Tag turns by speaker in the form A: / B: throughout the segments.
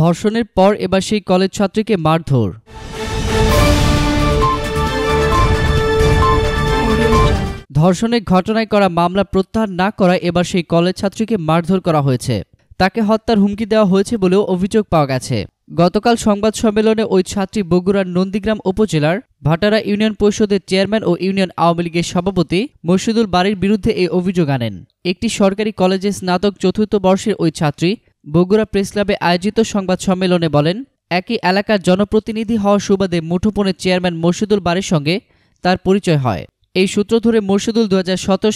A: ধর্ষণের পর এবার সেই কলেজ ছাত্রীকে মারধর। ধর্ষণের ঘটনায় করা মামলা প্রত্যাহার না করায় এবার সেই কলেজ ছাত্রীকে মারধর করা হয়েছে। তাকে হত্যার হুমকি দেওয়া হয়েছে বলেও অভিযোগ পাওয়া গেছে। গতকাল সংবাদ সম্মেলনে ওই ছাত্রী বগুড়ার নন্দীগ্রাম উপজেলার ভাটারা ইউনিয়ন পরিষদের চেয়ারম্যান ও ইউনিয়ন আওয়ামী লীগের সভাপতি মরশুদুল বাড়ির বিরুদ্ধে এই অভিযোগ আনেন। একটি সরকারি কলেজে স্নাতক চতুর্থ বর্ষের ওই ছাত্রী বগুড়া প্রেস ক্লাবে আয়োজিত সংবাদ সম্মেলনে বলেন, একই এলাকার জনপ্রতিনিধি হওয়ার সুবাদে মুঠোপনের চেয়ারম্যান মরশুদুল বাড়ির সঙ্গে তার পরিচয় হয়। এই সূত্র ধরে মোর্শেদুল দু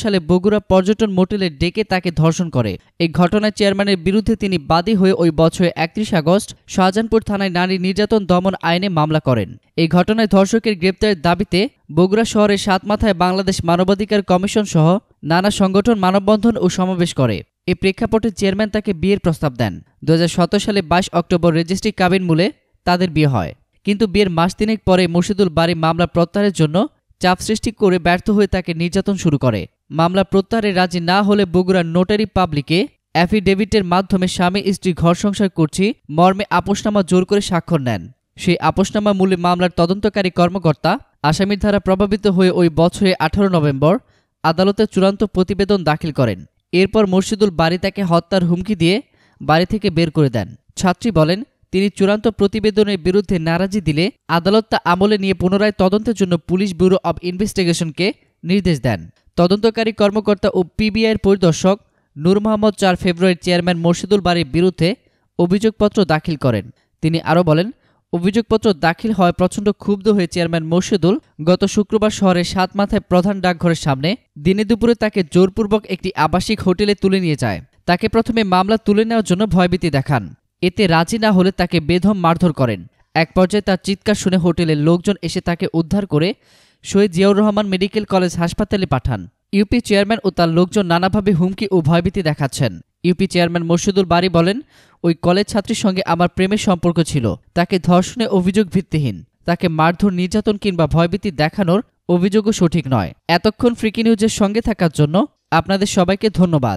A: সালে বগুড়া পর্যটন মোটেলে ডেকে তাকে ধর্ষণ করে। এই ঘটনায় চেয়ারম্যানের বিরুদ্ধে তিনি বাদী হয়ে ওই বছরের একত্রিশ আগস্ট শাহজাহানপুর থানায় নারী নির্যাতন দমন আইনে মামলা করেন। এই ঘটনায় ধর্ষকের গ্রেপ্তারের দাবিতে বগুড়া শহরের সাতমাথায় বাংলাদেশ মানবাধিকার কমিশন সহ নানা সংগঠন মানববন্ধন ও সমাবেশ করে। এ প্রেক্ষাপটে চেয়ারম্যান তাকে বিয়ের প্রস্তাব দেন। দু হাজার সতেরো সালে বাইশ অক্টোবর রেজিস্ট্রি কাবিন মূলে তাদের বিয়ে হয়। কিন্তু বিয়ের মাস তিনেক পরে মুর্শিদুল বাড়ি মামলা প্রত্যাহারের জন্য চাপ সৃষ্টি করে ব্যর্থ হয়ে তাকে নির্যাতন শুরু করে। মামলা প্রত্যাহারে রাজি না হলে বগুড়ার নোটারি পাবলিকে অ্যাফিডেভিটের মাধ্যমে স্বামী, স্ত্রী ঘর সংসার করছি, মর্মে আপোষনামা জোর করে স্বাক্ষর নেন। সেই আপোষনামা মূলে মামলার তদন্তকারী কর্মকর্তা আসামির দ্বারা প্রভাবিত হয়ে ওই বছরে আঠারো নভেম্বর আদালতে চূড়ান্ত প্রতিবেদন দাখিল করেন। এরপর মুর্শিদুল বাড়ি তাকে হত্যার হুমকি দিয়ে বাড়ি থেকে বের করে দেন। ছাত্রী বলেন, তিনি চূড়ান্ত প্রতিবেদনের বিরুদ্ধে নারাজি দিলে আদালত তা আমলে নিয়ে পুনরায় তদন্তের জন্য পুলিশ ব্যুরো অব ইনভেস্টিগেশনকে নির্দেশ দেন। তদন্তকারী কর্মকর্তা ও পিবিআইয়ের পরিদর্শক নূর মোহাম্মদ চার ফেব্রুয়ারি চেয়ারম্যান মোর্শেদুল বাড়ির বিরুদ্ধে অভিযোগপত্র দাখিল করেন। তিনি আরও বলেন অভিযোগপত্র দাখিল হয় প্রচণ্ড ক্ষুব্ধ হয়ে চেয়ারম্যান মোর্শেদুল গত শুক্রবার শহরের সাত মাথায় প্রধান ডাকঘরের সামনে দিনে দুপুরে তাকে জোরপূর্বক একটি আবাসিক হোটেলে তুলে নিয়ে যায়। তাকে প্রথমে মামলা তুলে নেওয়ার জন্য ভয়ভীতি দেখান। এতে রাজি না হলে তাকে বেধম মারধর করেন। এক পর্যায়ে তার চিৎকার শুনে হোটেলের লোকজন এসে তাকে উদ্ধার করে শহীদ জিয়াউর রহমান মেডিকেল কলেজ হাসপাতালে পাঠান। ইউপি চেয়ারম্যান ও তার লোকজন নানাভাবে হুমকি ও ভয়ভীতি দেখাচ্ছেন। ইউপি চেয়ারম্যান মুর্শিদুল বারী বলেন, ওই কলেজ ছাত্রীর সঙ্গে আমার প্রেমের সম্পর্ক ছিল। তাকে ধর্ষণে অভিযোগ ভিত্তিহীন। তাকে মারধর, নির্যাতন কিংবা ভয়ভীতি দেখানোর অভিযোগও সঠিক নয়। এতক্ষণ ফ্রিকি নিউজের সঙ্গে থাকার জন্য আপনাদের সবাইকে ধন্যবাদ।